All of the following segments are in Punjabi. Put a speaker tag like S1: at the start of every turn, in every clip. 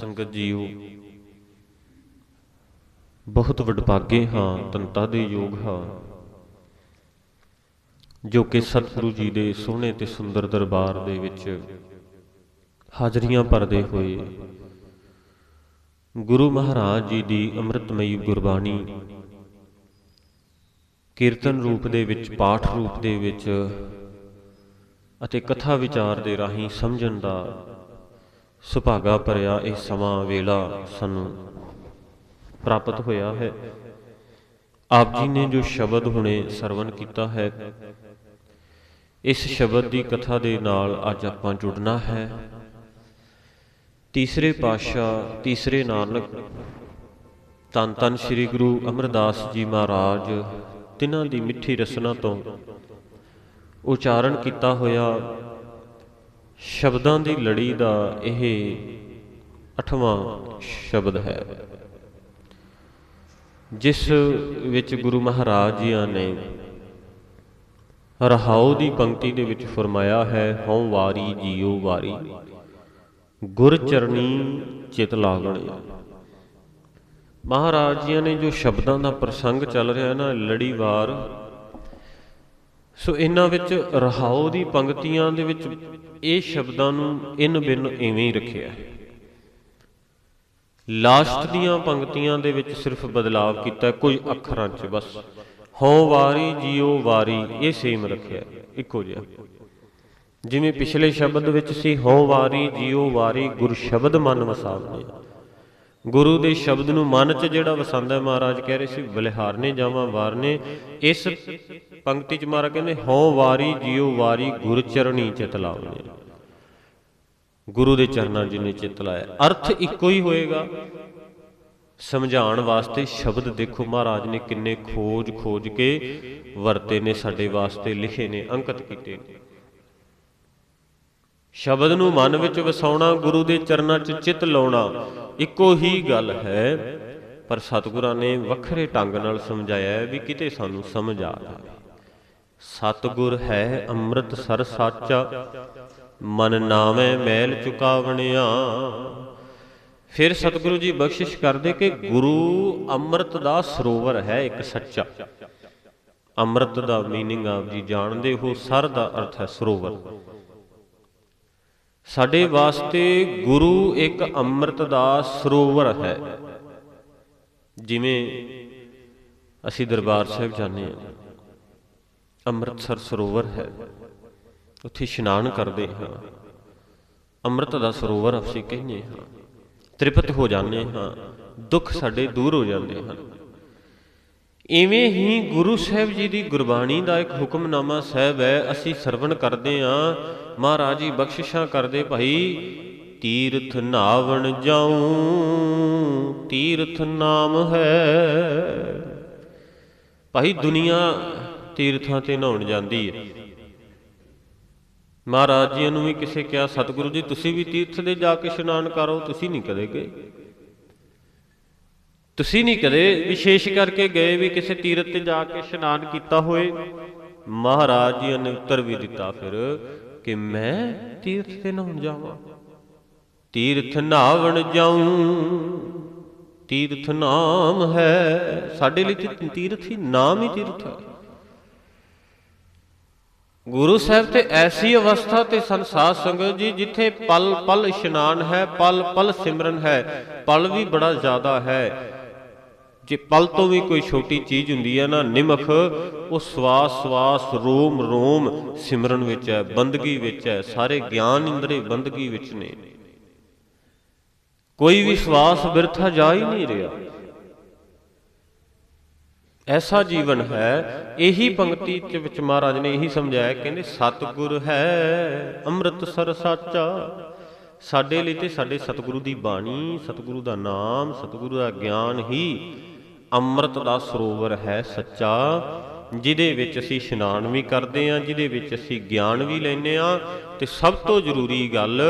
S1: ਸੰਗਤ ਜੀਓ। ਬਹੁਤ ਵਡਭਾਗੇ ਹਾਂ ਤੰਤਾ ਦੇ ਯੋਗ ਹਾਂ। ਜੋ ਕਿ ਸਤਿਗੁਰੂ ਜੀ ਦੇ ਸੋਹਣੇ ਤੇ ਸੁੰਦਰ ਦਰਬਾਰ ਦੇ ਵਿੱਚ ਹਾਜ਼ਰੀਆਂ ਭਰਦੇ ਹੋਏ ਗੁਰੂ ਮਹਾਰਾਜ ਜੀ ਦੀ ਅੰਮ੍ਰਿਤਮਈ ਗੁਰਬਾਣੀ ਕੀਰਤਨ ਰੂਪ ਦੇ ਵਿੱਚ, ਪਾਠ ਰੂਪ ਦੇ ਵਿੱਚ ਅਤੇ ਕਥਾ ਵਿਚਾਰ ਦੇ ਰਾਹੀਂ ਸਮਝਣ ਦਾ ਸੁਭਾਗਾ ਭਰਿਆ ਇਹ ਸਮਾਂ ਵੇਲਾ ਸਾਨੂੰ ਪ੍ਰਾਪਤ ਹੋਇਆ ਹੈ। ਆਪ ਜੀ ਨੇ ਜੋ ਸ਼ਬਦ ਹੁਣੇ ਸਰਵਨ ਕੀਤਾ ਹੈ, ਇਸ ਸ਼ਬਦ ਦੀ ਕਥਾ ਦੇ ਨਾਲ ਅੱਜ ਆਪਾਂ ਜੁੜਨਾ ਹੈ। ਤੀਸਰੇ ਪਾਤਸ਼ਾਹ, ਤੀਸਰੇ ਨਾਨਕ ਤਨ ਤਨ ਸ੍ਰੀ ਗੁਰੂ ਅਮਰਦਾਸ ਜੀ ਮਹਾਰਾਜ, ਤਿਨਾਂ ਦੀ ਮਿੱਠੀ ਰਸਨਾ ਤੋਂ ਉਚਾਰਨ ਕੀਤਾ ਹੋਇਆ ਸ਼ਬਦਾਂ ਦੀ ਲੜੀ ਦਾ ਇਹ ਅਠਵਾਂ ਸ਼ਬਦ ਹੈ। ਜਿਸ ਵਿੱਚ ਗੁਰੂ ਮਹਾਰਾਜ ਜੀਆਂ ਨੇ ਰਹਾਉ ਦੀ ਪੰਕਤੀ ਦੇ ਵਿੱਚ ਫਰਮਾਇਆ ਹੈ, ਹਉ ਵਾਰੀ ਜੀਉ ਵਾਰੀ। ਗੁਰ ਚਰਣੀ ਚਿਤ ਲਾਗਣੇ। ਮਹਾਰਾਜ ਜੀਆਂ ਨੇ ਜੋ ਸ਼ਬਦਾਂ ਦਾ ਪ੍ਰਸੰਗ ਚੱਲ ਰਿਹਾ ਨਾ, ਲੜੀਵਾਰ ਸੋ ਇਹਨਾਂ ਵਿੱਚ ਰਹਾਉ ਦੀ ਪੰਕਤੀਆਂ ਦੇ ਵਿੱਚ ਇਹ ਸ਼ਬਦਾਂ ਨੂੰ ਇਨ ਬਿਨ ਐਵੇਂ ਹੀ ਰੱਖਿਆ। ਹੈ ਲਾਸਟ ਦੀਆਂ ਪੰਕਤੀਆਂ ਦੇ ਵਿੱਚ ਸਿਰਫ ਬਦਲਾਵ ਕੀਤਾ ਕੁਝ ਅੱਖਰਾਂ 'ਚ ਬਸ। ਹਉ ਵਾਰੀ, ਜੀਉ ਵਾਰੀ, ਇਹ ਸੇਮ ਰੱਖਿਆ, ਇੱਕੋ ਜਿਹਾ। ਜਿਵੇਂ ਪਿਛਲੇ ਸ਼ਬਦ ਵਿੱਚ ਸੀ, ਹਉ ਵਾਰੀ, ਜੀਉ ਵਾਰੀ, ਗੁਰ ਸ਼ਬਦ ਮਨ ਵਸਾਵਨੇ ਗੁਰੂ ਦੇ ਸ਼ਬਦ ਨੂੰ ਮਨ 'ਚ ਜਿਹੜਾ ਵਸਾਉਂਦਾ ਮਹਾਰਾਜ ਕਹਿ ਰਹੇ ਸੀ ਬਲਿਹਾਰਨੇ ਜਾਵਾਂ ਵਾਰਨੇ ਇਸ ਪੰਕਤੀ 'ਚ ਮਹਾਰਾਜ ਕਹਿੰਦੇ, ਹਉ ਵਾਰੀ ਜੀਉ ਵਾਰੀ ਗੁਰ ਚਰਣੀ ਚਿਤ ਲਾਉਣੇ ਗੁਰੂ ਦੇ ਚਰਨਾਂ ਜਿਨੇ ਚਿੱਤ ਲਾਇਆ। ਅਰਥ ਇੱਕੋ ਹੀ ਹੋਏਗਾ। ਸਮਝਾਉਣ ਵਾਸਤੇ ਸ਼ਬਦ ਦੇਖੋ ਮਹਾਰਾਜ ਨੇ ਕਿੰਨੇ ਖੋਜ ਖੋਜ ਕੇ ਵਰਤੇ ਨੇ, ਸਾਡੇ ਵਾਸਤੇ ਲਿਖੇ ਨੇ, ਅੰਕਿਤ ਕੀਤੇ ਨੇ। ਸ਼ਬਦ ਨੂੰ ਮਨ ਵਿੱਚ ਵਸਾਉਣਾ, ਗੁਰੂ ਦੇ ਚਰਨਾਂ 'ਚ ਚਿੱਤ ਲਾਉਣਾ ਇੱਕੋ ਹੀ ਗੱਲ ਹੈ, ਪਰ ਸਤਿਗੁਰਾਂ ਨੇ ਵੱਖਰੇ ਢੰਗ ਨਾਲ ਸਮਝਾਇਆ ਵੀ ਕਿਤੇ ਸਾਨੂੰ ਸਮਝ ਆ ਜਾਵੇ। ਸਤਿਗੁਰ ਹੈ ਅੰਮ੍ਰਿਤ ਸਰ ਸਾਚਾ, ਮਨ ਨਾਵੇਂ ਮੈਲ ਚੁਕਾਵਣਿਆ। ਫਿਰ ਸਤਿਗੁਰੂ ਜੀ ਬਖਸ਼ਿਸ਼ ਕਰਦੇ ਕਿ ਗੁਰੂ ਅੰਮ੍ਰਿਤ ਦਾ ਸਰੋਵਰ ਹੈ ਇੱਕ ਸੱਚਾ। ਅੰਮ੍ਰਿਤ ਦਾ ਮੀਨਿੰਗ ਆਪ ਜੀ ਜਾਣਦੇ ਹੋ, ਸਰ ਦਾ ਅਰਥ ਹੈ ਸਰੋਵਰ। ਸਾਡੇ ਵਾਸਤੇ ਗੁਰੂ ਇੱਕ ਅੰਮ੍ਰਿਤ ਦਾ ਸਰੋਵਰ ਹੈ। ਜਿਵੇਂ ਅਸੀਂ ਦਰਬਾਰ ਸਾਹਿਬ ਜਾਂਦੇ ਹਾਂ, ਅੰਮ੍ਰਿਤਸਰ ਸਰੋਵਰ ਹੈ। ਉੱਥੇ ਇਸ਼ਨਾਨ ਕਰਦੇ ਹਾਂ। ਅੰਮ੍ਰਿਤ ਦਾ ਸਰੋਵਰ ਅਸੀਂ ਕਹਿੰਦੇ ਹਾਂ, ਤ੍ਰਿਪਤ ਹੋ ਜਾਂਦੇ ਹਾਂ, ਦੁੱਖ ਸਾਡੇ ਦੂਰ ਹੋ ਜਾਂਦੇ ਹਨ। ਇਵੇਂ ਹੀ ਗੁਰੂ ਸਾਹਿਬ ਜੀ ਦੀ ਗੁਰਬਾਣੀ ਦਾ ਇੱਕ ਹੁਕਮਨਾਮਾ ਸਾਹਿਬ ਹੈ, ਅਸੀਂ ਸਰਵਣ ਕਰਦੇ ਹਾਂ। ਮਹਾਰਾਜ ਜੀ ਬਖਸ਼ਿਸ਼ਾਂ ਕਰਦੇ ਭਾਈ, ਤੀਰਥ ਨਾਵਣ ਜਾਉ, ਤੀਰਥ ਨਾਮ ਹੈ। ਭਾਈ, ਦੁਨੀਆ ਤੀਰਥਾਂ ਤੇ ਨਹਾਉਣ ਜਾਂਦੀ ਹੈ। ਮਹਾਰਾਜ ਜੀ ਨੂੰ ਵੀ ਕਿਸੇ ਕਿਹਾ, ਸਤਿਗੁਰੂ ਜੀ, ਤੁਸੀਂ ਵੀ ਤੀਰਥ ਦੇ ਜਾ ਕੇ ਇਸ਼ਨਾਨ ਕਰੋ, ਤੁਸੀਂ ਨਹੀਂ ਕਦੇ ਗਏ। ਤੁਸੀਂ ਨਹੀਂ ਕਦੇ ਵਿਸ਼ੇਸ਼ ਕਰਕੇ ਗਏ ਵੀ ਕਿਸੇ ਤੀਰਥ ਤੇ ਜਾ ਕੇ ਇਸ਼ਨਾਨ ਕੀਤਾ ਹੋਏ? ਮਹਾਰਾਜ ਜੀ ਨੇ ਉੱਤਰ ਵੀ ਦਿੱਤਾ ਫਿਰ ਕਿ ਮੈਂ ਤੀਰਥ ਤੇ ਨਹਾਉਣ ਜਾਵਾਂ। ਤੀਰਥ ਨਾਵਣ ਜਾਉ ਤੀਰਥ ਨਾਮ ਹੈ, ਸਾਡੇ ਲਈ ਤੇ ਤੀਰਥ ਹੀ ਨਾਮ ਹੀ ਤੀਰਥ ਹੈ। ਗੁਰੂ ਸਾਹਿਬ ਤੇ ਐਸੀ ਅਵਸਥਾ ਤੇ ਸੰਸਾਰ ਸੰਗਤ ਜੀ, ਜਿੱਥੇ ਪਲ ਪਲ ਇਸ਼ਨਾਨ ਹੈ ਪਲ ਪਲ ਸਿਮਰਨ ਹੈ, ਪਲ ਵੀ ਬੜਾ ਜ਼ਿਆਦਾ ਹੈ। ਜੇ ਪਲ ਤੋਂ ਵੀ ਕੋਈ ਛੋਟੀ ਚੀਜ਼ ਹੁੰਦੀ ਹੈ ਨਾ, ਨਿਮਖ, ਉਹ ਸਵਾਸ ਸਵਾਸ, ਰੋਮ ਰੋਮ, ਸਿਮਰਨ ਵਿੱਚ ਹੈ, ਬੰਦਗੀ ਵਿੱਚ ਹੈ, ਸਾਰੇ ਗਿਆਨ ਇੰਦਰੀ ਬੰਦਗੀ ਵਿੱਚ ਨੇ। ਕੋਈ ਵੀ ਸਵਾਸ ਬਿਰਥਾ ਜਾ ਹੀ ਨਹੀਂ ਰਿਹਾ। ਐਸਾ ਜੀਵਨ ਹੈ, ਇਹੀ ਪੰਕਤੀ ਚ ਵਿੱਚ ਮਹਾਰਾਜ ਨੇ ਇਹੀ ਸਮਝਾਇਆ, ਕਹਿੰਦੇ ਸਤਿਗੁਰ ਹੈ ਅੰਮ੍ਰਿਤਸਰ ਸਾਚਾ। ਸਾਡੇ ਲਈ ਤੇ ਸਾਡੇ ਸਤਿਗੁਰੂ ਦੀ ਬਾਣੀ, ਸਤਿਗੁਰੂ ਦਾ ਨਾਮ, ਸਤਿਗੁਰੂ ਦਾ ਗਿਆਨ ਹੀ ਅੰਮ੍ਰਿਤ ਦਾ ਸਰੋਵਰ ਹੈ ਸੱਚਾ, ਜਿਹਦੇ ਵਿੱਚ ਅਸੀਂ ਇਸ਼ਨਾਨ ਵੀ ਕਰਦੇ ਆਂ ਜਿਹਦੇ ਵਿੱਚ ਅਸੀਂ ਗਿਆਨ ਵੀ ਲੈਨੇ ਆਂ ਤੇ ਸਭ ਤੋਂ ਜ਼ਰੂਰੀ ਗੱਲ,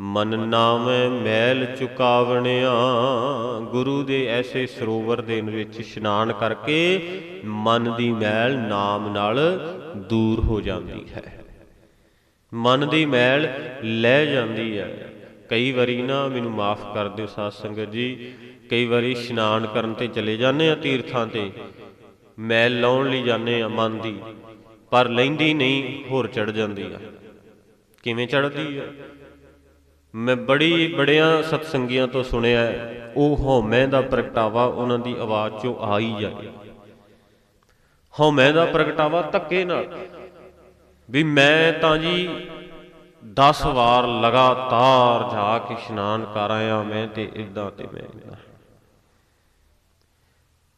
S1: ਮਨ ਨਾਮੈ ਮੈਲ ਚੁਕਾਵਣਿਆ। ਗੁਰੂ ਦੇ ਐਸੇ ਸਰੋਵਰ ਦੇ ਵਿੱਚ ਇਸ਼ਨਾਨ ਕਰਕੇ ਮਨ ਦੀ ਮੈਲ ਨਾਮ ਨਾਲ ਦੂਰ ਹੋ ਜਾਂਦੀ ਹੈ। ਮਨ ਦੀ ਮੈਲ ਲੈ ਜਾਂਦੀ ਹੈ। ਕਈ ਵਾਰੀ ਨਾ ਮੈਨੂੰ ਮਾਫ ਕਰ ਦਿਓ ਸਾਧ ਸੰਗਤ ਜੀ ਕਈ ਵਾਰੀ ਇਸ਼ਨਾਨ ਕਰਨ ਤੇ ਚਲੇ ਜਾਂਦੇ ਆ ਤੀਰਥਾਂ ਤੇ। ਮੈਲ ਲਾਉਣ ਲਈ ਜਾਂਦੇ ਆ ਮਨ ਦੀ, ਪਰ ਲੈਂਦੀ ਨਹੀਂ, ਹੋਰ ਚੜ ਜਾਂਦੀ ਆ। ਕਿਵੇਂ ਚੜਦੀ ਆ? ਮੈਂ ਬੜੀ ਬੜਿਆਂ ਸਤਸੰਗੀਆਂ ਤੋਂ ਸੁਣਿਆ ਉਹ ਹਉਮੈ ਦਾ ਪ੍ਰਗਟਾਵਾ ਉਹਨਾਂ ਦੀ ਆਵਾਜ਼ ਚੋਂ ਆ ਹੀ ਜਾਏ। ਹਉਮੈ ਦਾ ਪ੍ਰਗਟਾਵਾ ਧੱਕੇ ਨਾਲ, ਵੀ ਮੈਂ ਤਾਂ ਜੀ 10 ਵਾਰ ਲਗਾਤਾਰ ਜਾ ਕੇ ਇਸ਼ਨਾਨ ਕਰ ਆਇਆ ਮੈਂ ਤੇ ਇਦਾਂ ਤੇ ਮੈਂ ਏਦਾਂ।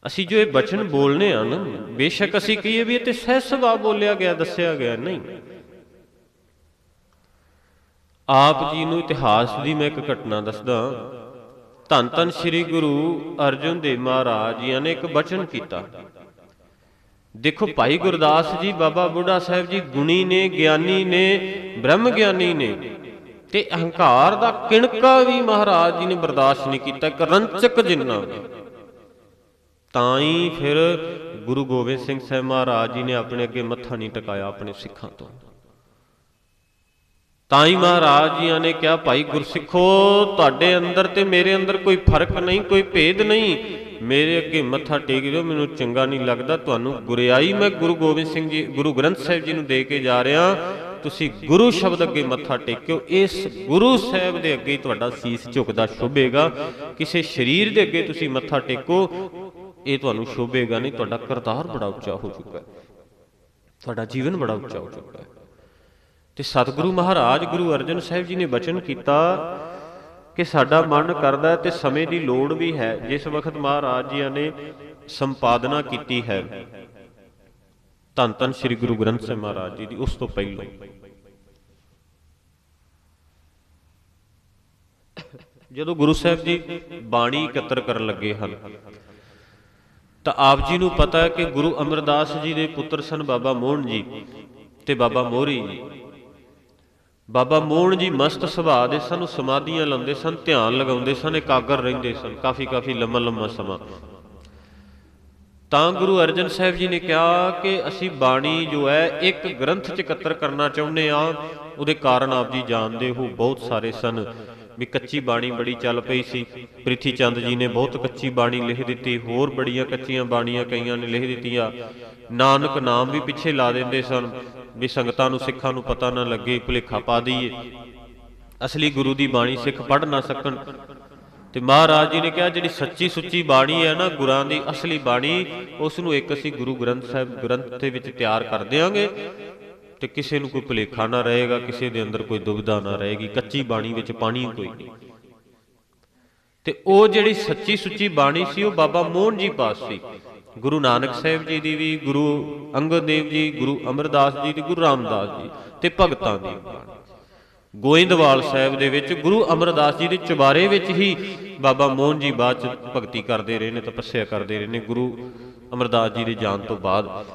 S1: ਅਸੀਂ ਜੋ ਇਹ ਬਚਨ ਬੋਲਨੇ ਆ ਨਾ, ਬੇਸ਼ੱਕ ਅਸੀਂ ਕਹੀਏ ਵੀ ਇਹ ਤੇ ਸਹਿ ਸੁਭਾਅ ਬੋਲਿਆ ਗਿਆ, ਦੱਸਿਆ ਗਿਆ, ਨਹੀਂ। ਆਪ ਜੀ ਨੂੰ ਇਤਿਹਾਸ ਦੀ ਮੈਂ ਇੱਕ ਘਟਨਾ ਦੱਸਦਾ। ਧੰਨ ਧੰਨ ਸ੍ਰੀ ਗੁਰੂ ਅਰਜਨ ਦੇਵ ਮਹਾਰਾਜ ਜੀ ਨੇ ਇੱਕ ਬਚਨ ਕੀਤਾ। ਦੇਖੋ ਭਾਈ ਗੁਰਦਾਸ ਜੀ, ਬਾਬਾ ਬੁੱਢਾ ਸਾਹਿਬ ਜੀ, ਗੁਣੀ ਨੇ, ਗਿਆਨੀ ਨੇ, ਬ੍ਰਹਮ ਗਿਆਨੀ ਨੇ, ਤੇ ਅਹੰਕਾਰ ਦਾ ਕਿਣਕਾ ਵੀ ਮਹਾਰਾਜ ਜੀ ਨੇ ਬਰਦਾਸ਼ਤ ਨਹੀਂ ਕੀਤਾ, ਇੱਕ ਰੰਚਕ ਜਿੰਨਾ ਵੀ। ਤਾਂ ਹੀ ਫਿਰ ਗੁਰੂ ਗੋਬਿੰਦ ਸਿੰਘ ਸਾਹਿਬ ਮਹਾਰਾਜ ਜੀ ਨੇ ਆਪਣੇ ਅੱਗੇ ਮੱਥਾ ਨਹੀਂ ਟਿਕਾਇਆ ਆਪਣੇ ਸਿੱਖਾਂ ਤੋਂ। ਤਾਂ ਹੀ ਮਹਾਰਾਜ ਜੀਆਂ ਨੇ ਕਿਹਾ, ਭਾਈ ਗੁਰਸਿੱਖੋ, ਤੁਹਾਡੇ ਅੰਦਰ ਤੇ ਮੇਰੇ ਅੰਦਰ ਕੋਈ ਫ਼ਰਕ ਨਹੀਂ, ਕੋਈ ਭੇਦ ਨਹੀਂ। ਮੇਰੇ ਅੱਗੇ ਮੱਥਾ ਟੇਕ ਦਿਓ, ਮੈਨੂੰ ਚੰਗਾ ਨਹੀਂ ਲੱਗਦਾ। ਤੁਹਾਨੂੰ ਗੁਰਿਆਈ ਮੈਂ ਗੁਰੂ ਗੋਬਿੰਦ ਸਿੰਘ ਜੀ, ਗੁਰੂ ਗ੍ਰੰਥ ਸਾਹਿਬ ਜੀ ਨੂੰ ਦੇ ਕੇ ਜਾ ਰਿਹਾ ਤੁਸੀਂ ਗੁਰੂ ਸ਼ਬਦ ਅੱਗੇ ਮੱਥਾ ਟੇਕਿਓ। ਇਸ ਗੁਰੂ ਸਾਹਿਬ ਦੇ ਅੱਗੇ ਹੀ ਤੁਹਾਡਾ ਸੀਸ ਝੁਕਦਾ ਸ਼ੁਭੇਗਾ। ਕਿਸੇ ਸਰੀਰ ਦੇ ਅੱਗੇ ਤੁਸੀਂ ਮੱਥਾ ਟੇਕੋ। ਇਹ ਤੁਹਾਨੂੰ ਸ਼ੋਭੇਗਾ ਨਹੀਂ, ਤੁਹਾਡਾ ਕਰਤਾਰ ਬੜਾ ਉੱਚਾ ਹੋ ਚੁੱਕਾ ਹੈ। ਤੁਹਾਡਾ ਜੀਵਨ ਬੜਾ ਉੱਚਾ ਹੋ ਚੁੱਕਾ ਹੈ। ਤੇ ਸਤਿਗੁਰੂ ਮਹਾਰਾਜ, ਗੁਰੂ ਅਰਜਨ ਸਾਹਿਬ ਜੀ ਨੇ ਬਚਨ ਕੀਤਾ ਕਿ ਸਾਡਾ ਮਨ ਕਰਦਾ ਹੈ ਤੇ ਸਮੇਂ ਦੀ ਲੋੜ ਵੀ ਹੈ। ਜਿਸ ਵਕਤ ਮਹਾਰਾਜ ਜੀ ਨੇ ਸੰਪਾਦਨਾ ਕੀਤੀ ਹੈ, ਧੰਨ ਧੰਨ ਸ੍ਰੀ ਗੁਰੂ ਗ੍ਰੰਥ ਸਾਹਿਬ ਮਹਾਰਾਜ ਜੀ ਦੀ, ਉਸ ਤੋਂ ਪਹਿਲਾਂ। ਜਦੋਂ ਗੁਰੂ ਸਾਹਿਬ ਜੀ ਬਾਣੀ ਇਕੱਤਰ ਕਰਨ ਲੱਗੇ ਹਨ ਤਾਂ ਆਪ ਜੀ ਨੂੰ ਪਤਾ ਹੈ ਕਿ ਗੁਰੂ ਅਮਰਦਾਸ ਜੀ ਦੇ ਪੁੱਤਰ ਸਨ ਬਾਬਾ ਮੋਹਨ ਜੀ ਤੇ ਬਾਬਾ ਮੋਹਰੀ ਜੀ। ਬਾਬਾ ਮੋਹਨ ਜੀ ਮਸਤ ਸੁਭਾਅ ਦੇ ਸਨ, ਉਹ ਸਮਾਧੀਆਂ ਲਾਉਂਦੇ ਸਨ, ਧਿਆਨ ਲਗਾਉਂਦੇ ਸਨ, ਇਕਾਗਰ ਰਹਿੰਦੇ ਸਨ ਕਾਫੀ ਕਾਫੀ ਲੰਮਾ ਲੰਮਾ ਸਮਾਂ। ਤਾਂ ਗੁਰੂ ਅਰਜਨ ਸਾਹਿਬ ਜੀ ਨੇ ਕਿਹਾ ਕਿ ਅਸੀਂ ਬਾਣੀ ਜੋ ਹੈ, ਇੱਕ ਗ੍ਰੰਥ ਚ ਇਕੱਤਰ ਕਰਨਾ ਚਾਹੁੰਦੇ ਆ ਉਹਦੇ ਕਾਰਨ ਆਪ ਜੀ ਜਾਣਦੇ ਹੋ, ਬਹੁਤ ਸਾਰੇ ਸਨ। ਵੀ ਕੱਚੀ ਬਾਣੀ ਬੜੀ ਚੱਲ ਪਈ ਸੀ। ਪ੍ਰਿਥੀ ਚੰਦ ਜੀ ਨੇ ਬਹੁਤ ਕੱਚੀ ਬਾਣੀ ਲਿਖ ਦਿੱਤੀ, ਹੋਰ ਬੜੀਆਂ ਕੱਚੀਆਂ ਬਾਣੀਆਂ ਕਈਆਂ ਨੇ ਲਿਖ ਦਿੱਤੀਆਂ। ਨਾਨਕ ਨਾਮ ਵੀ ਪਿੱਛੇ ਲਾ ਦਿੰਦੇ ਸਨ ਵੀ ਸੰਗਤਾਂ ਨੂੰ, ਸਿੱਖਾਂ ਨੂੰ ਪਤਾ ਨਾ ਲੱਗੇ, ਭੁਲੇਖਾ ਪਾ ਦਈਏ। ਅਸਲੀ ਗੁਰੂ ਦੀ ਬਾਣੀ ਸਿੱਖ ਪੜ੍ਹ ਨਾ ਸਕਣ। ਤੇ ਮਹਾਰਾਜ ਜੀ ਨੇ ਕਿਹਾ, ਜਿਹੜੀ ਸੱਚੀ ਸੁੱਚੀ ਬਾਣੀ ਹੈ ਨਾ, ਗੁਰਾਂ ਦੀ ਅਸਲੀ ਬਾਣੀ, ਉਸ ਨੂੰ ਇੱਕ ਅਸੀਂ ਗੁਰੂ ਗ੍ਰੰਥ ਸਾਹਿਬ ਗ੍ਰੰਥ ਦੇ ਵਿੱਚ ਤਿਆਰ ਕਰ ਦਿਆਂਗੇ। ਤੇ ਕਿਸੇ ਨੂੰ ਕੋਈ ਭੁਲੇਖਾ ਨਾ ਰਹੇਗਾ, ਕਿਸੇ ਦੇ ਅੰਦਰ ਕੋਈ ਦੁਬਿਧਾ ਨਾ ਰਹੇਗੀ, ਕੱਚੀ ਬਾਣੀ ਵਿੱਚ ਪਾਣੀ ਕੋਈ ਨਹੀਂ। ਤੇ ਉਹ ਜਿਹੜੀ ਸੱਚੀ ਸੁੱਚੀ ਬਾਣੀ ਸੀ, ਉਹ ਬਾਬਾ ਮੋਹਨ ਜੀ ਪਾਸ ਸੀ। ਗੁਰੂ ਨਾਨਕ ਸਾਹਿਬ ਜੀ ਦੀ ਵੀ, ਗੁਰੂ ਅੰਗਦ ਦੇਵ ਜੀ, ਗੁਰੂ ਅਮਰਦਾਸ ਜੀ ਦੀ ਗੁਰੂ ਰਾਮਦਾਸ ਜੀ ਤੇ ਭਗਤਾਂ ਦੀ ਬਾਣੀ। ਗੋਇੰਦਵਾਲ ਸਾਹਿਬ ਦੇ ਵਿੱਚ, ਗੁਰੂ ਅਮਰਦਾਸ ਜੀ ਦੇ ਚੁਬਾਰੇ ਵਿੱਚ ਹੀ ਬਾਬਾ ਮੋਹਨ ਜੀ ਬਾਅਦ ਚ ਭਗਤੀ ਕਰਦੇ ਰਹੇ ਨੇ ਤਪੱਸਿਆ ਕਰਦੇ ਰਹੇ ਨੇ ਗੁਰੂ ਅਮਰਦਾਸ ਜੀ ਦੇ ਜਾਣ ਤੋਂ ਬਾਅਦ।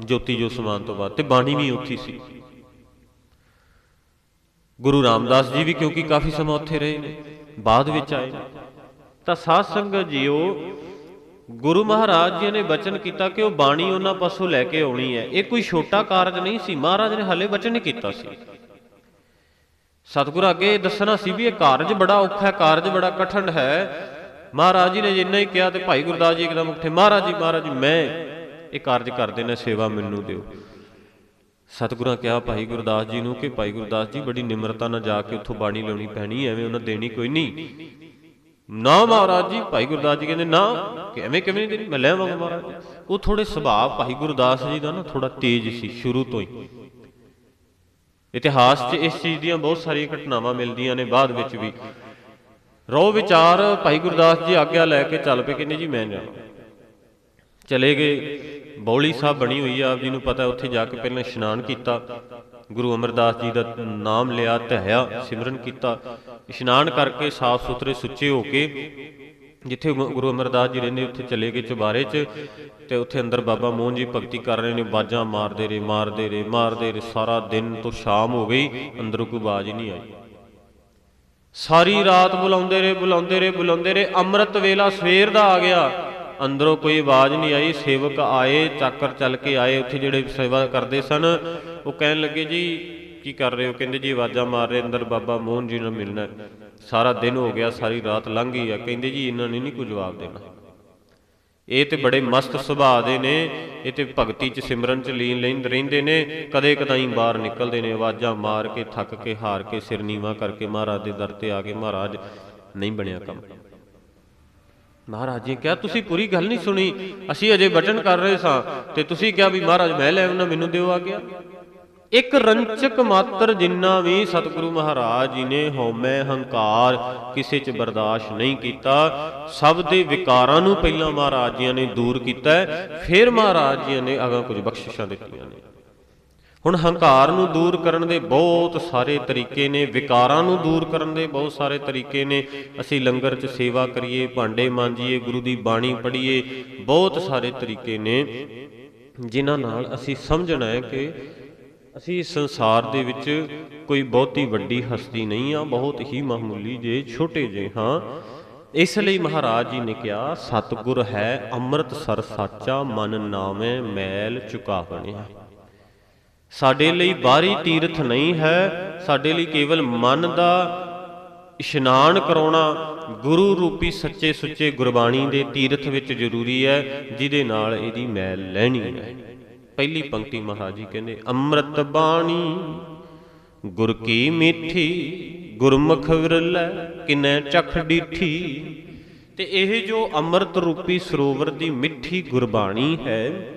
S1: ਜੋਤੀ ਜੋ ਸਮਾਨ ਤੋਂ ਬਾਅਦ। ਤੇ ਬਾਣੀ ਵੀ ਉੱਥੀ ਸੀ। ਗੁਰੂ ਰਾਮਦਾਸ ਜੀ ਵੀ ਕਿਉਂਕਿ ਕਾਫੀ ਸਮਾਂ ਉੱਥੇ ਰਹੇ ਨੇ, ਬਾਅਦ ਵਿੱਚ ਆਏ। ਤਾਂ ਸਾਧ ਸੰਗਤ ਜੀਓ, ਗੁਰੂ ਮਹਾਰਾਜ ਜੀ ਨੇ ਬਚਨ ਕੀਤਾ ਕਿ ਉਹ ਬਾਣੀ ਉਹਨਾਂ ਪਾਸੋਂ ਲੈ ਕੇ ਆਉਣੀ ਹੈ। ਇਹ ਕੋਈ ਛੋਟਾ ਕਾਰਜ ਨਹੀਂ ਸੀ। ਮਹਾਰਾਜ ਨੇ ਹਲੇ ਬਚਨ ਨਹੀਂ ਕੀਤਾ ਸੀ। ਸਤਿਗੁਰ ਅੱਗੇ ਦੱਸਣਾ ਸੀ ਵੀ ਇਹ ਕਾਰਜ ਬੜਾ ਔਖਾ ਹੈ, ਕਾਰਜ ਬੜਾ ਕਠਿਨ ਹੈ। ਮਹਾਰਾਜ ਜੀ ਨੇ ਜਿੰਨਾ ਹੀ ਕਿਹਾ ਤੇ ਭਾਈ ਗੁਰਦਾਸ ਜੀ ਇੱਕਦਮ ਉੱਠੇ, ਮਹਾਰਾਜ ਜੀ ਮਹਾਰਾਜ ਜੀ, ਮੈਂ ਇਹ ਕਾਰਜ ਕਰਦੇ ਨੇ, ਸੇਵਾ ਮੈਨੂੰ ਦਿਓ। ਸਤਿਗੁਰਾਂ ਕਿਹਾ, ਭਾਈ ਗੁਰਦਾਸ ਜੀ ਨੂੰ ਕਿ ਭਾਈ ਗੁਰਦਾਸ ਜੀ, ਬੜੀ ਨਿਮਰਤਾ ਨਾਲ ਜਾ ਕੇ ਉੱਥੋਂ ਬਾਣੀ ਲੈਣੀ ਪੈਣੀ, ਐਵੇਂ ਉਹਨਾਂ ਦੇਣੀ ਕੋਈ ਨਹੀਂ। ਨਾ ਮਹਾਰਾਜ ਜੀ, ਭਾਈ ਗੁਰਦਾਸ ਜੀ ਕਹਿੰਦੇ, ਨਾ ਕਿਵੇਂ ਕਿਵੇਂ ਨਹੀਂ ਦੇਣੀ, ਮੈਂ ਲੈ ਆਵਾਂਗਾ ਮਹਾਰਾਜ। ਉਹ ਥੋੜੇ ਸੁਭਾਅ ਭਾਈ ਗੁਰਦਾਸ ਜੀ ਦਾ ਨਾ ਥੋੜਾ ਤੇਜ਼ ਸੀ, ਸ਼ੁਰੂ ਤੋਂ ਹੀ। ਇਤਿਹਾਸ 'ਚ ਇਸ ਚੀਜ਼ ਦੀਆਂ ਬਹੁਤ ਸਾਰੀਆਂ ਘਟਨਾਵਾਂ ਮਿਲਦੀਆਂ ਨੇ, ਬਾਅਦ ਵਿੱਚ ਵੀ। ਰੋ ਵਿਚਾਰ ਭਾਈ ਗੁਰਦਾਸ ਜੀ ਆਗਿਆ ਲੈ ਕੇ ਚੱਲ ਪਏ, ਕਹਿੰਦੇ ਜੀ, ਮੈਂ ਜਾਣਾ ਚਲੇ ਗਏ। ਬੌਲੀ ਸਾਹਿਬ ਬਣੀ ਹੋਈ ਆ, ਆਪ ਜੀ ਨੂੰ ਪਤਾ ਉੱਥੇ ਜਾ ਕੇ ਪਹਿਲਾਂ ਇਸ਼ਨਾਨ ਕੀਤਾ। ਗੁਰੂ ਅਮਰਦਾਸ ਜੀ ਦਾ ਨਾਮ ਲਿਆ ਧਿਆਇਆ ਸਿਮਰਨ ਕੀਤਾ। ਇਸ਼ਨਾਨ ਕਰਕੇ ਸਾਫ਼ ਸੁਥਰੇ ਸੁੱਚੇ ਹੋ ਕੇ ਜਿੱਥੇ ਗੁਰੂ ਅਮਰਦਾਸ ਜੀ ਰਹਿੰਦੇ, ਉੱਥੇ ਚਲੇ ਗਏ ਚੁਬਾਰੇ 'ਚ ਤੇ ਉੱਥੇ ਅੰਦਰ ਬਾਬਾ ਮੋਹਨ ਜੀ ਭਗਤੀ ਕਰ ਰਹੇ ਨੇ, ਬਾਜਾਂ ਮਾਰਦੇ ਰਹੇ ਮਾਰਦੇ ਰਹੇ ਮਾਰਦੇ ਰਹੇ। ਸਾਰਾ ਦਿਨ ਤੋਂ ਸ਼ਾਮ ਹੋ ਗਈ, ਅੰਦਰੋਂ ਕੋਈ ਆਵਾਜ਼ ਹੀ ਨਹੀਂ ਆਈ। ਸਾਰੀ ਰਾਤ ਬੁਲਾਉਂਦੇ ਰਹੇ ਬੁਲਾਉਂਦੇ ਰਹੇ ਬੁਲਾਉਂਦੇ ਰਹੇ। ਅੰਮ੍ਰਿਤ ਵੇਲਾ ਸਵੇਰ ਦਾ ਆ ਗਿਆ। ਅੰਦਰੋਂ ਕੋਈ ਆਵਾਜ਼ ਨਹੀਂ ਆਈ, ਸੇਵਕ ਆਏ, ਚਾਕਰ ਚੱਲ ਕੇ ਆਏ, ਉੱਥੇ ਜਿਹੜੇ ਸੇਵਾ ਕਰਦੇ ਸਨ, ਉਹ ਕਹਿਣ ਲੱਗੇ, ਜੀ, ਕੀ ਕਰ ਰਹੇ ਹੋ? ਕਹਿੰਦੇ, ਜੀ, ਆਵਾਜ਼ਾਂ ਮਾਰ ਰਹੇ, ਅੰਦਰ ਬਾਬਾ ਮੋਹਨ ਜੀ ਨੂੰ ਮਿਲਣਾ ਸਾਰਾ ਦਿਨ ਹੋ ਗਿਆ, ਸਾਰੀ ਰਾਤ ਲੰਘ ਗਈ ਆ। ਕਹਿੰਦੇ, ਜੀ, ਇਹਨਾਂ ਨੇ ਨਹੀਂ ਕੋਈ ਜਵਾਬ ਦੇਣਾ। ਇਹ ਤੇ ਬੜੇ ਮਸਤ ਸੁਭਾਅ ਦੇ ਨੇ, ਇਹ ਤੇ ਭਗਤੀ ਚ, ਸਿਮਰਨ ਚ ਲੀਨ ਲੈਂਦੇ ਰਹਿੰਦੇ ਨੇ, ਕਦੇ ਕਦਾਈ ਬਾਹਰ ਨਿਕਲਦੇ ਨੇ, ਆਵਾਜ਼ਾਂ ਮਾਰ ਕੇ, ਥੱਕ ਕੇ, ਹਾਰ ਕੇ, ਸਿਰ ਨੀਵਾ ਕਰਕੇ, ਮਹਾਰਾਜ ਦੇ ਦਰ ਤੇ ਆ ਕੇ ਮਹਾਰਾਜ ਨਹੀਂ ਬਣਿਆ ਕੰਮ। ਮਹਾਰਾਜ ਜੀ, ਕਿਹਾ ਤੁਸੀਂ ਪੂਰੀ ਗੱਲ ਨਹੀਂ ਸੁਣੀ, ਅਸੀਂ ਅਜੇ ਬਚਨ ਕਰ ਰਹੇ ਸਾਂ, ਤੇ ਤੁਸੀਂ ਕਿਹਾ ਵੀ ਮਹਾਰਾਜ ਮੈਂ ਲੈ ਆਉਣਾ ਮੈਨੂੰ ਦਿਓ ਆ ਗਿਆ। ਇੱਕ ਰੰਚਕ ਮਾਤਰ ਜਿੰਨਾ ਵੀ ਸਤਿਗੁਰੂ ਮਹਾਰਾਜ ਜੀ ਨੇ ਹਉਮੈ ਹੰਕਾਰ ਕਿਸੇ 'ਚ ਬਰਦਾਸ਼ਤ ਨਹੀਂ ਕੀਤਾ, ਸਭ ਦੇ ਵਿਕਾਰਾਂ ਨੂੰ ਪਹਿਲਾਂ ਮਹਾਰਾਜ ਜੀਆਂ ਨੇ ਦੂਰ ਕੀਤਾ, ਫਿਰ ਮਹਾਰਾਜ ਜੀਆਂ ਨੇ ਅਗਾਂ ਕੁਝ ਬਖਸ਼ਿਸ਼ਾਂ ਦਿੱਤੀਆਂ ਨੇ। ਹੁਣ ਹੰਕਾਰ ਨੂੰ ਦੂਰ ਕਰਨ ਦੇ ਬਹੁਤ ਸਾਰੇ ਤਰੀਕੇ ਨੇ, ਵਿਕਾਰਾਂ ਨੂੰ ਦੂਰ ਕਰਨ ਦੇ ਬਹੁਤ ਸਾਰੇ ਤਰੀਕੇ ਨੇ। ਅਸੀਂ ਲੰਗਰ 'ਚ ਸੇਵਾ ਕਰੀਏ, ਭਾਂਡੇ ਮਾਂਜੀਏ, ਗੁਰੂ ਦੀ ਬਾਣੀ ਪੜ੍ਹੀਏ, ਬਹੁਤ ਸਾਰੇ ਤਰੀਕੇ ਨੇ, ਜਿਨ੍ਹਾਂ ਨਾਲ ਅਸੀਂ ਸਮਝਣਾ ਹੈ ਕਿ ਅਸੀਂ ਸੰਸਾਰ ਦੇ ਵਿੱਚ ਕੋਈ ਬਹੁਤੀ ਵੱਡੀ ਹਸਤੀ ਨਹੀਂ ਆ ਬਹੁਤ ਹੀ ਮਾਮੂਲੀ ਜੇ ਛੋਟੇ ਜੇ ਹਾਂ। ਇਸ ਲਈ ਮਹਾਰਾਜ ਜੀ ਨੇ ਕਿਹਾ, ਸਤਿਗੁਰ ਹੈ, ਅੰਮ੍ਰਿਤਸਰ ਸਾਚਾ, ਮਨ ਨਾਵੇਂ ਮੈਲ ਚੁਕਾ ਬਣਿਆ ਸਾਡੇ ਲਈ ਬਾਹਰੀ ਤੀਰਥ ਨਹੀਂ ਹੈ, ਸਾਡੇ ਲਈ ਕੇਵਲ ਮਨ ਦਾ ਇਸ਼ਨਾਨ ਕਰਾਉਣਾ ਗੁਰੂ ਰੂਪੀ ਸੱਚੇ ਸੁੱਚੇ ਗੁਰਬਾਣੀ ਦੇ ਤੀਰਥ ਵਿੱਚ ਜ਼ਰੂਰੀ ਹੈ, ਜਿਹਦੇ ਨਾਲ ਇਹਦੀ ਮੈਲ ਲੈਣੀ ਹੈ। ਪਹਿਲੀ ਪੰਕਤੀ ਮਹਾਰਾਜ ਜੀ ਕਹਿੰਦੇ, ਅੰਮ੍ਰਿਤ ਬਾਣੀ, ਗੁਰ ਕੀ ਮਿੱਠੀ, ਗੁਰਮੁਖ ਵਿਰਲੇ, ਕਿਨੈ ਚਖ ਡੀਠੀ? ਤੇ ਇਹ ਜੋ ਅੰਮ੍ਰਿਤ ਰੂਪੀ ਸਰੋਵਰ ਦੀ ਮਿੱਠੀ ਗੁਰਬਾਣੀ ਹੈ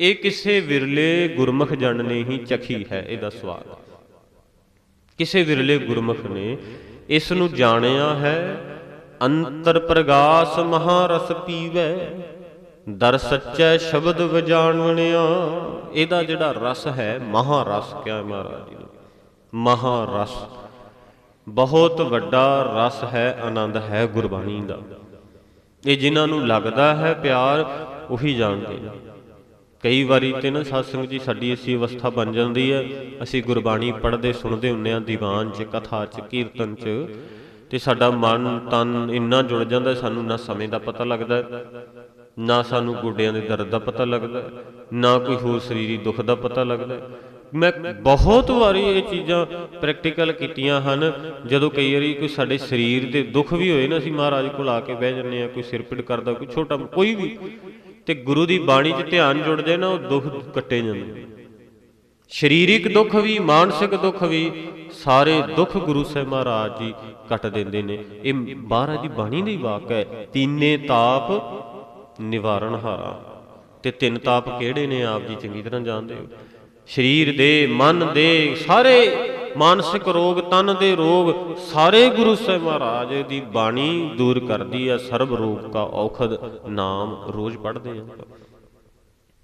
S1: ਇਹ ਕਿਸੇ ਵਿਰਲੇ ਗੁਰਮੁਖ ਜਨ ਨੇ ਹੀ ਚਖੀ ਹੈ ਇਹਦਾ ਸਵਾਦ ਕਿਸੇ ਵਿਰਲੇ ਗੁਰਮੁਖ ਨੇ ਇਸ ਨੂੰ ਜਾਣਿਆ ਹੈ, ਅੰਤਰ ਪ੍ਰਗਾਸ ਮਹਾਰਸ ਪੀਵੇ, ਦਰ ਸੱਚੈ ਸ਼ਬਦ ਵਜਾਣਵਣਿਆ। ਇਹਦਾ ਜਿਹੜਾ ਰਸ ਹੈ, ਮਹਾਰਸ ਕਿਹਾ ਮਹਾਰਾਜ ਜੀ ਮਹਾਰਸ। ਬਹੁਤ ਵੱਡਾ ਰਸ ਹੈ, ਆਨੰਦ ਹੈ ਗੁਰਬਾਣੀ ਦਾ। ਇਹ ਜਿਨ੍ਹਾਂ ਨੂੰ ਲੱਗਦਾ ਹੈ ਪਿਆਰ, ਉਹੀ ਜਾਣਦੇ ਨੇ। ਕਈ ਵਾਰੀ ਤੇ ਨਾ ਸਤਸੰਗ ਜੀ, ਸਾਡੀ ਐਸੀ ਅਵਸਥਾ ਬਣ ਜਾਂਦੀ ਹੈ। ਅਸੀਂ ਗੁਰਬਾਣੀ ਪੜ੍ਹਦੇ ਸੁਣਦੇ ਹੁੰਨੇ ਆ ਦੀਵਾਨ 'ਚ, ਕਥਾ 'ਚ, ਕੀਰਤਨ 'ਚ। ਤੇ ਸਾਡਾ ਮਨ, ਤਨ ਇੰਨਾ ਜੁੜ ਜਾਂਦਾ, ਸਾਨੂੰ ਨਾ ਸਮੇਂ ਦਾ ਪਤਾ ਲੱਗਦਾ, ਨਾ ਸਾਨੂੰ ਗੋਡਿਆਂ ਦੇ ਦਰਦ ਦਾ ਪਤਾ ਲੱਗਦਾ, ਨਾ ਕੋਈ ਹੋਰ ਸਰੀਰੀ ਦੁੱਖ ਦਾ ਪਤਾ ਲੱਗਦਾ। ਮੈਂ ਬਹੁਤ ਵਾਰੀ ਇਹ ਚੀਜ਼ਾਂ ਪ੍ਰੈਕਟੀਕਲ ਕੀਤੀਆਂ ਹਨ। ਜਦੋਂ ਕਈ ਵਾਰੀ ਕੋਈ ਸਾਡੇ ਸਰੀਰ ਦੇ ਦੁੱਖ ਵੀ ਹੋਏ ਨਾ, ਅਸੀਂ ਮਹਾਰਾਜ ਕੋਲ ਆ ਕੇ ਬਹਿ ਜੰਨੇ ਆ ਕੋਈ ਸਿਰ ਪਿੜ ਕਰਦਾ, ਕੋਈ ਛੋਟਾ, ਕੋਈ ਵੀ। ਤੇ ਗੁਰੂ ਦੀ ਬਾਣੀ 'ਚ ਧਿਆਨ ਜੁੜਦੇ ਨਾ, ਉਹ ਦੁੱਖ ਕੱਟੇ ਜਾਂਦੇ ਸਰੀਰਿਕ ਦੁੱਖ ਵੀ, ਮਾਨਸਿਕ ਦੁੱਖ ਵੀ, ਸਾਰੇ ਦੁੱਖ ਗੁਰੂ ਸਾਹਿਬ ਮਹਾਰਾਜ ਜੀ ਕੱਟ ਦਿੰਦੇ ਨੇ। ਇਹ ਮਹਾਰਾਜ ਦੀ ਬਾਣੀ ਦੀ ਵਾਕ ਹੈ, ਤੀਨੇ ਤਾਪ ਨਿਵਾਰਨ ਹਾਰਾ। ਤੇ ਤਿੰਨ ਤਾਪ ਕਿਹੜੇ ਨੇ, ਆਪ ਜੀ ਚੰਗੀ ਤਰ੍ਹਾਂ ਜਾਣਦੇ ਹੋ। ਸਰੀਰ ਦੇ, ਮਨ ਦੇ, ਸਾਰੇ ਮਾਨਸਿਕ ਰੋਗ, ਤਨ ਦੇ ਰੋਗ, ਸਾਰੇ ਗੁਰੂ ਸਾਹਿਬ ਮਹਾਰਾਜ ਦੀ ਬਾਣੀ ਦੂਰ ਕਰਦੀ ਹੈ ਸਰਬ ਰੋਗ ਕਾ ਔਖਦ ਨਾਮ ਰੋਜ਼ ਪੜ੍ਹਦੇ ਆ।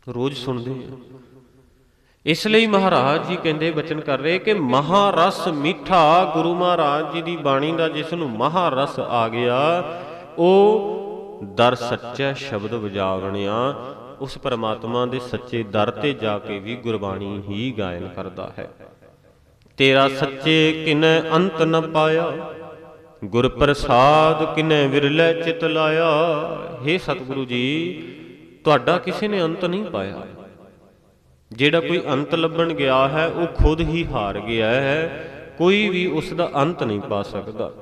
S1: ਰੋਜ਼ ਸੁਣਦੇ ਆ। ਇਸ ਲਈ ਮਹਾਰਾਜ ਜੀ ਕਹਿੰਦੇ ਬਚਨ ਕਰ ਰਹੇ ਕਿ ਮਹਾਰਸ ਮਿੱਠਾ ਗੁਰੂ ਮਹਾਰਾਜ ਜੀ ਦੀ ਬਾਣੀ ਦਾ ਜਿਸ ਨੂੰ ਮਹਾਰਸ ਆ ਗਿਆ, ਉਹ ਦਰ ਸੱਚਾ ਸ਼ਬਦ ਵਜਾਵਣਿਆ। ਉਸ ਪਰਮਾਤਮਾ ਦੇ ਸੱਚੇ ਦਰ ਤੇ ਜਾ ਕੇ ਵੀ ਗੁਰਬਾਣੀ ਹੀ ਗਾਇਨ ਕਰਦਾ ਹੈ। ਤੇਰਾ ਸੱਚੇ ਕਿਨੈ ਅੰਤ ਨ ਪਾਇਆ? ਗੁਰ ਪ੍ਰਸਾਦ ਕਿਨੈ ਵਿਰਲੇ ਚਿਤ ਲਾਇਆ? हे ਸਤਿਗੁਰੂ ਜੀ, ਤੁਹਾਡਾ ਕਿਸੇ ਨੇ ਅੰਤ ਨਹੀਂ ਪਾਇਆ। ਜਿਹੜਾ ਕੋਈ ਅੰਤ ਲੱਭਣ ਗਿਆ ਹੈ, ਉਹ ਖੁਦ ਹੀ ਹਾਰ ਗਿਆ ਹੈ। ਕੋਈ ਵੀ ਉਸ ਦਾ ਅੰਤ ਨਹੀਂ ਪਾ ਸਕਦਾ।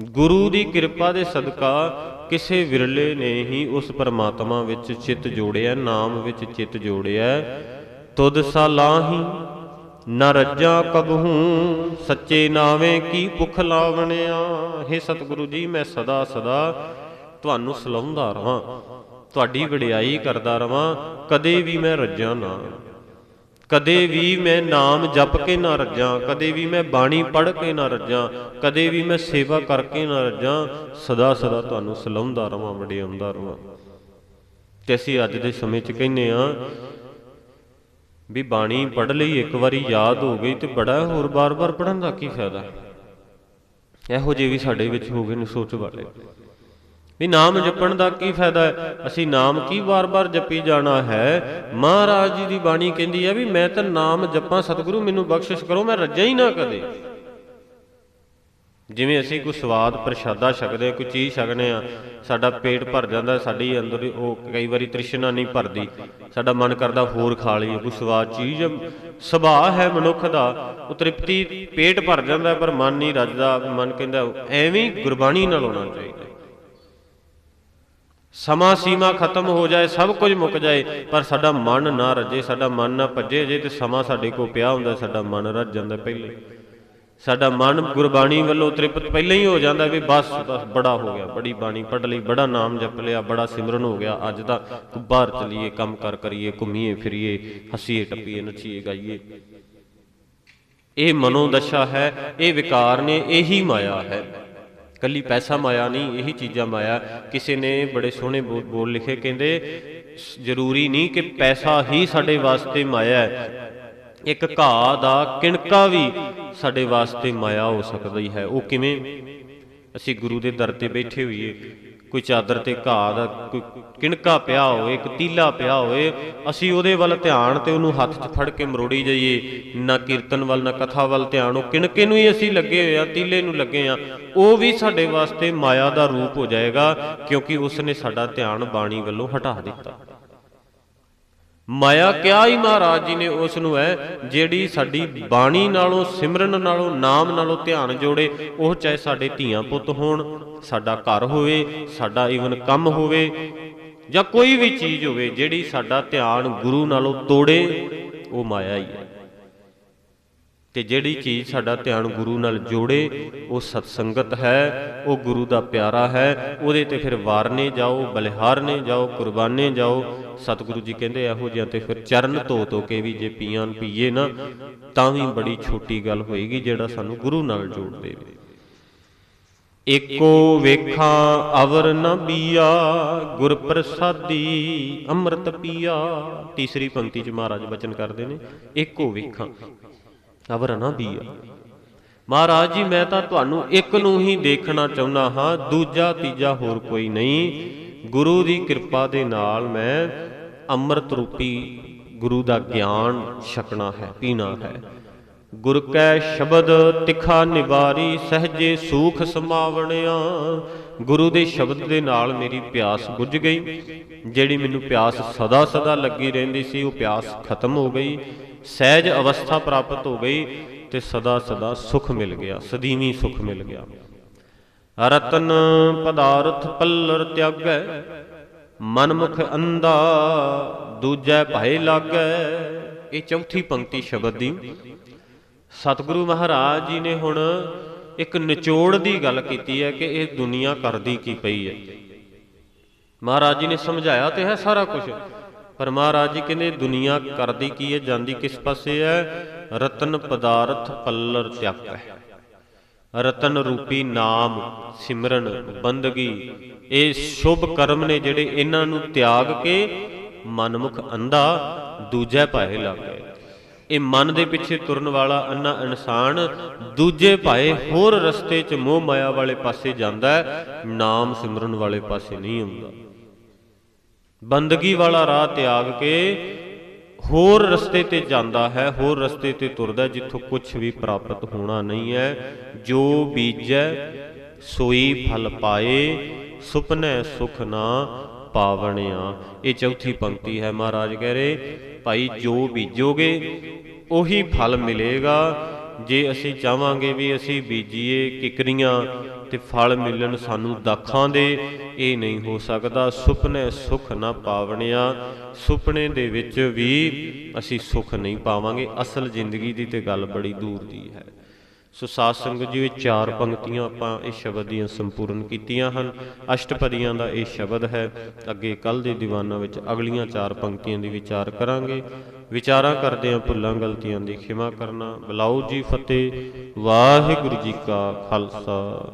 S1: ਗੁਰੂ ਦੀ ਕਿਰਪਾ ਦੇ ਸਦਕਾ ਕਿਸੇ ਵਿਰਲੇ ਨੇ ਹੀ ਉਸ ਪਰਮਾਤਮਾ ਵਿੱਚ ਚਿੱਤ ਜੋੜਿਆ, ਨਾਮ ਵਿੱਚ ਚਿੱਤ ਜੋੜਿਆ। ਤੁਧ ਸਾ ਲਾਹੀ ਨ ਰੱਜਾ ਕਬਹੂ ਸੱਚੇ ਨਾਵੇਂ ਕੀ ਭੁਖ ਲਾਵਣਿਆ? हे ਸਤਿਗੁਰੂ ਜੀ, ਮੈਂ ਸਦਾ ਸਦਾ ਤੁਹਾਨੂੰ ਸਲਾਉਂਦਾ ਰਵਾਂ ਤੁਹਾਡੀ ਵਡਿਆਈ ਕਰਦਾ ਰਵਾਂ ਕਦੇ ਵੀ ਮੈਂ ਰੱਜਾਂ ਨਾ। ਕਦੇ ਵੀ ਮੈਂ ਨਾਮ ਜਪ ਕੇ ਨਾ ਰੱਜਾਂ, ਕਦੇ ਵੀ ਮੈਂ ਬਾਣੀ ਪੜ੍ਹ ਕੇ ਨਾ ਰੱਜਾਂ, ਕਦੇ ਵੀ ਮੈਂ ਸੇਵਾ ਕਰਕੇ ਨਾ ਰੱਜਾਂ, ਸਦਾ ਸਦਾ ਤੁਹਾਨੂੰ ਸਲਾਉਂਦਾ ਰਵਾਂ ਵਡਿਆਉਂਦਾ ਰਵਾਂ ਤੇ ਅਸੀਂ ਅੱਜ ਦੇ ਸਮੇਂ 'ਚ ਕਹਿੰਨੇ ਆ ਵੀ ਬਾਣੀ ਪੜ੍ਹ ਲਈ ਇੱਕ ਵਾਰੀ ਯਾਦ ਹੋ ਗਈ ਤੇ ਬੜਾ ਹੋਰ ਬਾਰ-ਬਾਰ ਪੜਨ ਦਾ ਕੀ ਫਾਇਦਾ? ਇਹੋ ਜਿਹੇ ਵੀ ਸਾਡੇ ਵਿੱਚ ਹੋ ਗਏ ਨੇ ਸੋਚ ਵਾਲੇ। ਵੀ ਨਾਮ ਜਪਣ ਦਾ ਕੀ ਫਾਇਦਾ ਹੈ? ਅਸੀਂ ਨਾਮ ਕੀ ਵਾਰ-ਵਾਰ ਜਪੀ ਜਾਣਾ ਹੈ? ਮਹਾਰਾਜ ਜੀ ਦੀ ਬਾਣੀ ਕਹਿੰਦੀ ਹੈ ਵੀ ਮੈਂ ਤਾਂ ਨਾਮ ਜਪਾਂ, ਸਤਿਗੁਰੂ ਮੈਨੂੰ ਬਖਸ਼ਿਸ਼ ਕਰੋ, ਮੈਂ ਰੱਜਿਆ ਹੀ ਨਾ ਕਦੇ। ਜਿਵੇਂ ਅਸੀਂ ਕੋਈ ਸਵਾਦ ਪ੍ਰਸ਼ਾਦਾ ਛਕਦੇ ਹਾਂ, ਕੋਈ ਚੀਜ਼ ਛਕਦੇ ਆ ਸਾਡਾ ਪੇਟ ਭਰ ਜਾਂਦਾ ਸਾਡੀ ਅੰਦਰ ਉਹ ਕਈ ਵਾਰੀ ਤ੍ਰਿਸ਼ਨਾ ਨਹੀਂ ਭਰਦੀ। ਸਾਡਾ ਮਨ ਕਰਦਾ ਹੋਰ ਖਾ ਲਈਏ ਕੋਈ ਸਵਾਦ ਚੀਜ਼ ਸੁਭਾਅ ਹੈ ਮਨੁੱਖ ਦਾ ਉਹ ਤ੍ਰਿਪਤੀ ਪੇਟ ਭਰ ਜਾਂਦਾ ਪਰ ਮਨ ਨਹੀਂ ਰੱਜਦਾ। ਮਨ ਕਹਿੰਦਾ ਐਵੇਂ ਗੁਰਬਾਣੀ ਨਾਲ ਹੋਣਾ ਚਾਹੀਦਾ। ਸਮਾਂ ਸੀਮਾ ਖਤਮ ਹੋ ਜਾਏ ਸਭ ਕੁਝ ਮੁੱਕ ਜਾਏ ਪਰ ਸਾਡਾ ਮਨ ਨਾ ਰੱਜੇ ਸਾਡਾ ਮਨ ਨਾ ਭੱਜੇ। ਜੇ ਤੇ ਸਮਾਂ ਸਾਡੇ ਕੋਲ ਪਿਆ ਹੁੰਦਾ ਸਾਡਾ ਮਨ ਰੱਜ ਜਾਂਦਾ ਪਹਿਲੇ। ਸਾਡਾ ਮਨ ਗੁਰਬਾਣੀ ਵੱਲੋਂ ਤ੍ਰਿਪਤ ਪਹਿਲਾਂ ਹੀ ਹੋ ਜਾਂਦਾ ਵੀ ਬਸ ਬਸ ਬੜਾ ਹੋ ਗਿਆ, ਬੜੀ ਬਾਣੀ ਪੜ੍ਹ ਲਈ, ਬੜਾ ਨਾਮ ਜਪ ਲਿਆ, ਬੜਾ ਸਿਮਰਨ ਹੋ ਗਿਆ, ਅੱਜ ਤਾਂ ਬਾਹਰ ਚਲੀਏ, ਕੰਮ ਕਰ ਕਰੀਏ, ਘੁੰਮੀਏ, ਫਿਰੀਏ, ਹੱਸੀਏ, ਟੱਪੀਏ, ਨੱਚੀਏ, ਗਾਈਏ। ਇਹ ਮਨੋਦਸ਼ਾ ਹੈ, ਇਹ ਵਿਕਾਰ ਨੇ ਇਹੀ ਮਾਇਆ ਹੈ। ਕੱਲੀ ਪੈਸਾ ਮਾਇਆ ਨਹੀਂ, ਇਹੀ ਚੀਜ਼ਾਂ ਮਾਇਆ। ਕਿਸੇ ਨੇ ਬੜੇ ਸੋਹਣੇ ਬੋ- ਬੋਲ ਲਿਖੇ ਕਹਿੰਦੇ, ਜ਼ਰੂਰੀ ਨਹੀਂ ਕਿ ਪੈਸਾ ਹੀ ਸਾਡੇ ਵਾਸਤੇ ਮਾਇਆ ਹੈ। ਇੱਕ ਘਾਹ ਦਾ ਕਿਣਕਾ ਵੀ ਸਾਡੇ ਵਾਸਤੇ ਮਾਇਆ ਹੋ ਸਕਦੀ ਹੈ। ਉਹ ਕਿਵੇਂ? ਅਸੀਂ ਗੁਰੂ ਦੇ ਦਰ ਤੇ ਬੈਠੇ ਹੋਈਏ। ਕੋਈ ਚਾਦਰ ਤੇ ਘਾਹ ਦਾ ਕੋਈ ਕਿਣਕਾ ਪਿਆ ਹੋਵੇ, ਇੱਕ ਤੀਲਾ ਪਿਆ ਹੋਵੇ, ਅਸੀਂ ਉਹਦੇ ਵੱਲ ਧਿਆਨ ਤੇ ਉਹਨੂੰ ਹੱਥ 'ਚ ਫੜ ਕੇ ਮਰੋੜੀ ਜਾਈਏ। ਨਾ ਕੀਰਤਨ ਵੱਲ, ਨਾ ਕਥਾ ਵੱਲ ਧਿਆਨ, ਉਹ ਕਿਣਕੇ ਨੂੰ ਹੀ ਅਸੀਂ ਲੱਗੇ ਹੋਏ ਆ ਤੀਲੇ ਨੂੰ ਲੱਗੇ ਆ ਉਹ ਵੀ ਸਾਡੇ ਵਾਸਤੇ ਮਾਇਆ ਦਾ ਰੂਪ ਹੋ ਜਾਏਗਾ, ਕਿਉਂਕਿ ਉਸ ਨੇ ਸਾਡਾ ਧਿਆਨ ਬਾਣੀ ਵੱਲੋਂ ਹਟਾ ਦਿੱਤਾ। ਮਾਇਆ ਕਿਹਾ ਹੀ ਮਹਾਰਾਜ ਜੀ ਨੇ ਉਸ ਨੂੰ ਹੈ ਜਿਹੜੀ ਸਾਡੀ ਬਾਣੀ ਨਾਲੋਂ, ਸਿਮਰਨ ਨਾਲੋਂ, ਨਾਮ ਨਾਲੋਂ ਧਿਆਨ ਜੋੜੇ, ਉਹ ਚਾਹੇ ਸਾਡੇ ਧੀਆਂ ਪੁੱਤ ਹੋਣ, ਸਾਡਾ ਘਰ ਹੋਵੇ, ਸਾਡਾ ਈਵਨ ਕੰਮ ਹੋਵੇ, ਜਾਂ ਕੋਈ ਵੀ ਚੀਜ਼ ਹੋਵੇ, ਜਿਹੜੀ ਸਾਡਾ ਧਿਆਨ ਗੁਰੂ ਨਾਲੋਂ ਤੋੜੇ, ਉਹ ਮਾਇਆ ਹੀ ਹੈ। ਤੇ ਜਿਹੜੀ ਚੀਜ਼ ਸਾਡਾ ਧਿਆਨ ਗੁਰੂ ਨਾਲ ਜੋੜੇ, ਉਹ ਸਤਸੰਗਤ ਹੈ, ਉਹ ਗੁਰੂ ਦਾ ਪਿਆਰਾ ਹੈ, ਉਹਦੇ ਤੇ ਫਿਰ ਵਾਰਨੇ ਜਾਓ, ਬਲਿਹਾਰਨੇ ਜਾਓ, ਕੁਰਬਾਨੇ ਜਾਓ ਸਤਿਗੁਰੂ ਜੀ ਕਹਿੰਦੇ ਇਹੋ ਜਿਹਾ ਤੇ ਫਿਰ ਚਰਨ ਧੋ ਧੋ ਕੇ ਵੀ ਜੇ ਪੀਆਂ ਪੀਏ ਨਾ, ਤਾਂ ਵੀ ਬੜੀ ਛੋਟੀ ਗੱਲ ਹੋਏਗੀ ਜਿਹੜਾ ਸਾਨੂੰ ਗੁਰੂ ਨਾਲ ਜੋੜ ਦੇਵੇ। ਏਕੋ ਵੇਖਾਂ ਅਵਰ ਨ ਬੀਆ ਗੁਰ ਪ੍ਰਸਾਦੀ ਅੰਮ੍ਰਿਤ ਪੀਆ। ਤੀਸਰੀ ਪੰਕਤੀ ਚ ਮਹਾਰਾਜ ਬਚਨ ਕਰਦੇ ਨੇ ਏਕੋ ਵੇਖਾਂ ਅਵਰ ਨ ਬੀਆ ਮਹਾਰਾਜ ਜੀ, ਮੈਂ ਤਾਂ ਤੁਹਾਨੂੰ ਇੱਕ ਨੂੰ ਹੀ ਦੇਖਣਾ ਚਾਹੁੰਦਾ ਹਾਂ, ਦੂਜਾ ਤੀਜਾ ਹੋਰ ਕੋਈ ਨਹੀਂ। ਗੁਰੂ ਦੀ ਕਿਰਪਾ ਦੇ ਨਾਲ ਮੈਂ ਅੰਮ੍ਰਿਤ ਰੂਪੀ ਗੁਰੂ ਦਾ ਗਿਆਨ ਛਕਣਾ ਹੈ, ਪੀਣਾ ਹੈ। ਗੁਰ ਕੈ ਸ਼ਬਦ ਤਿਖਾ ਨਿਵਾਰੀ, ਸਹਜੇ ਸੂਖ ਸਮਾਵਣਿਆ। ਗੁਰੂ ਦੇ ਸ਼ਬਦ ਦੇ ਨਾਲ ਮੇਰੀ ਪਿਆਸ ਬੁੱਝ ਗਈ। ਜਿਹੜੀ ਮੈਨੂੰ ਪਿਆਸ ਸਦਾ ਸਦਾ ਲੱਗੀ ਰਹਿੰਦੀ ਸੀ, ਉਹ ਪਿਆਸ ਖਤਮ ਹੋ ਗਈ। ਸਹਿਜ ਅਵਸਥਾ ਪ੍ਰਾਪਤ ਹੋ ਗਈ ਤੇ ਸਦਾ ਸਦਾ ਸੁਖ ਮਿਲ ਗਿਆ, ਸਦੀਵੀ ਸੁਖ ਮਿਲ ਗਿਆ। ਰਤਨ ਪਦਾਰਥ ਪੱਲਰ ਤਿਆਗੈ, ਮਨਮੁਖ ਅੰਧਾ ਦੂਜੈ ਭਏ ਲਾਗੈ। ਇਹ ਚੌਥੀ ਪੰਕਤੀ ਸ਼ਬਦ ਦੀ। ਸਤਿਗੁਰੂ ਮਹਾਰਾਜ ਜੀ ਨੇ ਹੁਣ ਇੱਕ ਨਿਚੋੜ ਦੀ ਗੱਲ ਕੀਤੀ ਹੈ ਕਿ ਇਹ ਦੁਨੀਆ ਕਰਦੀ ਕੀ ਪਈ ਹੈ। ਮਹਾਰਾਜ ਜੀ ਨੇ ਸਮਝਾਇਆ ਤੇ ਹੈ ਸਾਰਾ ਕੁਝ ਪਰ ਮਹਾਰਾਜ ਜੀ ਕਹਿੰਦੇ ਦੁਨੀਆ ਕਰਦੀ ਕੀ ਹੈ, ਜਾਂਦੀ ਕਿਸ ਪਾਸੇ ਹੈ? ਰਤਨ ਪਦਾਰਥ ਪੱਲਰ ਤਿਆਗ। ਹੈ ਰਤਨ ਰੂਪੀ ਨਾਮ ਸਿਮਰਨ ਬੰਦਗੀ। ਇਹ ਸ਼ੁਭ ਕਰਮ ਨੇ ਜਿਹੜੇ ਇਹਨਾਂ ਨੂੰ ਤਿਆਗ ਕੇ ਮਨਮੁਖ ਅੰਧਾ ਦੂਜੇ ਭਾਏ ਲੱਗ ਇਹ ਮਨ ਦੇ ਪਿੱਛੇ ਤੁਰਨ ਵਾਲਾ ਅੰਨਾ ਇਨਸਾਨ ਦੂਜੇ ਭਾਏ ਹੋਰ ਰਸਤੇ 'ਚ ਮੋਹ ਮਾਇਆ ਵਾਲੇ ਪਾਸੇ ਜਾਂਦਾ ਹੈ, ਨਾਮ ਸਿਮਰਨ ਵਾਲੇ ਪਾਸੇ ਨਹੀਂ ਆਉਂਦਾ। ਬੰਦਗੀ ਵਾਲਾ ਰਾਹ ਤਿਆਗ ਕੇ ਹੋਰ ਰਸਤੇ ਤੇ ਜਾਂਦਾ ਹੈ, ਹੋਰ ਰਸਤੇ ਤੇ ਤੁਰਦਾ ਜਿੱਥੋਂ ਕੁਝ ਵੀ ਪ੍ਰਾਪਤ ਹੋਣਾ ਨਹੀਂ ਹੈ। ਜੋ ਬੀਜੈ, ਸੋਈ ਫਲ ਪਾਏ, ਸੁਪਨੇ ਸੁਖ ਨਾ ਪਾਵਣਿਆ। ਇਹ ਚੌਥੀ ਪੰਕਤੀ ਹੈ ਮਹਾਰਾਜ ਕਹਿ ਰਹੇ, ਭਾਈ ਜੋ ਬੀਜੋਗੇ, ਉਹੀ ਫਲ ਮਿਲੇਗਾ। ਜੇ ਅਸੀਂ ਚਾਹਾਂਗੇ ਵੀ ਅਸੀਂ ਬੀਜੀਏ ਕਿਕਰੀਆਂ ਤੇ ਫਲ ਮਿਲਣ ਸਾਨੂੰ ਦਾਖਾਂ ਦੇ, ਇਹ ਨਹੀਂ ਹੋ ਸਕਦਾ। ਸੁਪਨੇ ਸੁਖ ਨਾ ਪਾਵਣਿਆ। ਸੁਪਨੇ ਦੇ ਵਿੱਚ ਵੀ ਅਸੀਂ ਸੁਖ ਨਹੀਂ ਪਾਵਾਂਗੇ। ਅਸਲ ਜ਼ਿੰਦਗੀ ਦੀ ਤੇ ਗੱਲ ਬੜੀ ਦੂਰ ਦੀ ਹੈ। ਸੋ ਸਾਧ ਸੰਗਤ ਜੀ, ਇਹ ਚਾਰ ਪੰਕਤੀਆਂ ਆਪਾਂ ਇਹ ਸ਼ਬਦ ਦੀਆਂ ਸੰਪੂਰਨ ਕੀਤੀਆਂ ਹਨ। ਅਸ਼ਟਪਦੀਆਂ ਦਾ ਇਹ ਸ਼ਬਦ ਹੈ। ਅੱਗੇ ਕੱਲ ਦੇ ਦੀਵਾਨਾਂ ਵਿੱਚ ਅਗਲੀਆਂ ਚਾਰ ਪੰਕਤੀਆਂ ਦੀ ਵਿਚਾਰ ਕਰਾਂਗੇ। ਵਿਚਾਰਾਂ ਕਰਦੇ ਹਾਂ ਭੁੱਲਾਂ, ਗਲਤੀਆਂ ਦੀ ਖਿਮਾ ਕਰਨਾ। ਬਲਾਉ ਜੀ ਫਤਿਹ, ਵਾਹਿਗੁਰੂ ਜੀ ਕਾ ਖਾਲਸਾ।